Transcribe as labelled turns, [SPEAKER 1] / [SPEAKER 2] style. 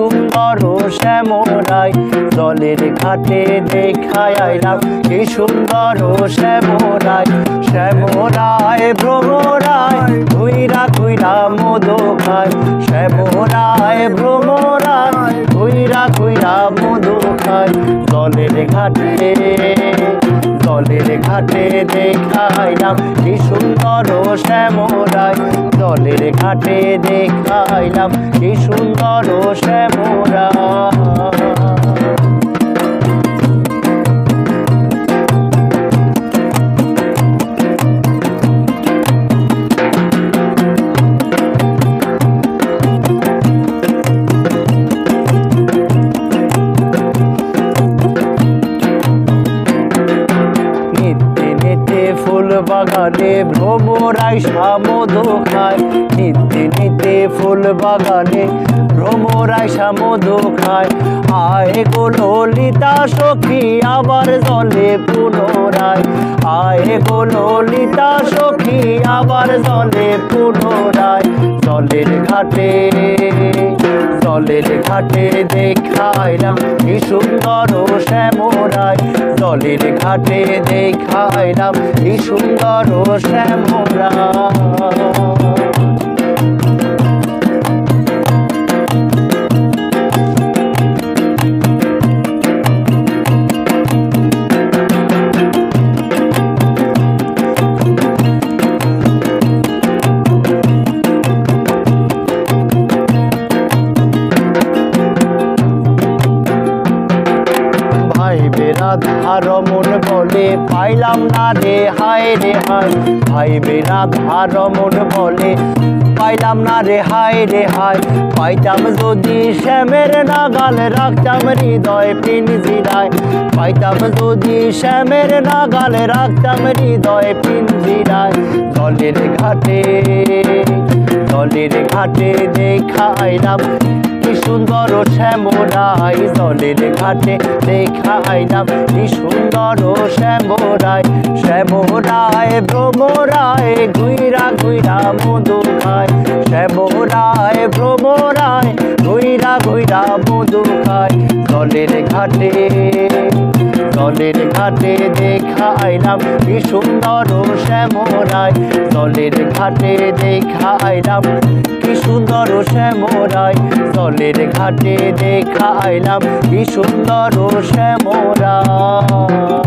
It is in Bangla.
[SPEAKER 1] সুন্দর শ্যামরাই জলের ঘাটে দেখায় আইলাম কি সুন্দর শ্যামরাই শ্যামরায় ভ্রমরায় ঘুইরা ঘুইরা মধু খায়। শ্যামরায় ঘাটে জলের ঘাটে দেখাইলাম কি সুন্দর শ্যামরাই জলের ঘাটে দেখাইলাম কি সুন্দর শ্যামরাই বাগানে ভ্রমরাই সামধু খায় নিতে নিতে ফুল বাগানে ভ্রমরাই সামধু খায় আয় গো ললিতা সখী, আবার জলে পুনরায়। আয় গো ললিতা সখী, আবার জলে পুনরায়। জলের ঘাটে ঘাটে দেখাইলাম কি সুন্দর শ্যামরাই জলের ঘাটে দেখাইলাম কি সুন্দর শ্যামরাই ভাই বেরাধা রমন বলে পাইলাম না রে, হায় রে হায়। ভাই বেরাধা রমন বলে পাইলাম না রে, হায় রে হায়। পাইতাম যদি শ্যামের নাগাল, রাখতাম হৃদয় পিনজিরায় পাইতাম যদি শ্যামের নাগাল, রাখতাম হৃদয় পিনজিরায় জলের ঘাটে জলের ঘাটে দেখাইলাম কি সুন্দর শ্যামরাই, জলের ঘাটে দেখাইলাম কি সুন্দর শ্যামরাই শ্যামরায় ভ্রমরায় ঘুইরা ঘুইরা মধু খায়। শ্যামরায় ভ্রমরায় ঘুইরা ঘুইরা মধু খায়। জলের ঘাটে জলের ঘাটে দেখাইলাম কি সুন্দর শ্যামরাই, জলের ঘাটে দেখাইলাম কি সুন্দর শ্যামরাই জলের ঘাটে দেখাইলাম কি সুন্দর শ্যামরাই